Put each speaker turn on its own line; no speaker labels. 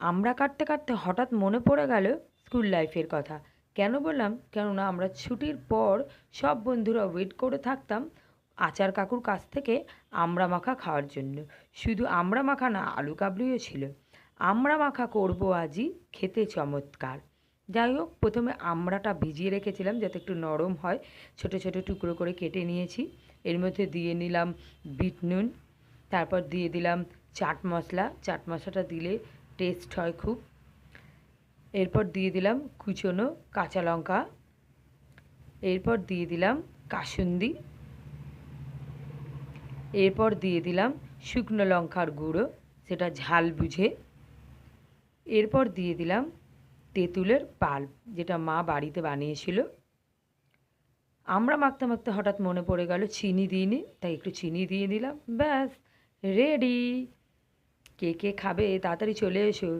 আমরা কাটতে কাটতে হঠাৎ মনে পড়ে গেল স্কুল লাইফের কথা। কেন বললাম? কেননা আমরা ছুটির পর সব বন্ধুরা ওয়েট করে থাকতাম আচার কাকুর কাছ থেকে আমড়া মাখা খাওয়ার জন্য। শুধু আমড়া মাখা না, আলু কাবলিও ছিল। আমরা মাখা করব আজই, খেতে চমৎকার। যাই হোক, প্রথমে আমড়াটা ভিজিয়ে রেখেছিলাম যাতে একটু নরম হয়। ছোট ছোট টুকরো করে কেটে নিয়েছি। এর মধ্যে দিয়ে নিলাম বিট নুন, তারপর দিয়ে দিলাম চাট মশলা। চাট মশলাটা দিলে টেস্ট হয় খুব। এরপর দিয়ে দিলাম কুচনো কাঁচা লঙ্কা। এরপর দিয়ে দিলাম কাসুন্দি। এরপর দিয়ে দিলাম শুকনো লঙ্কার গুঁড়ো, সেটা ঝাল বুঝে। এরপর দিয়ে দিলাম তেঁতুলের পাল্প, যেটা মা বাড়িতে বানিয়েছিল। আমরা মাখতে মাখতে হঠাৎ মনে পড়ে গেল, চিনি দিইনি, তাই একটু চিনি দিয়ে দিলাম। ব্যাস রেডি কে কে খাবে তাড়াতাড়ি চলে এসো।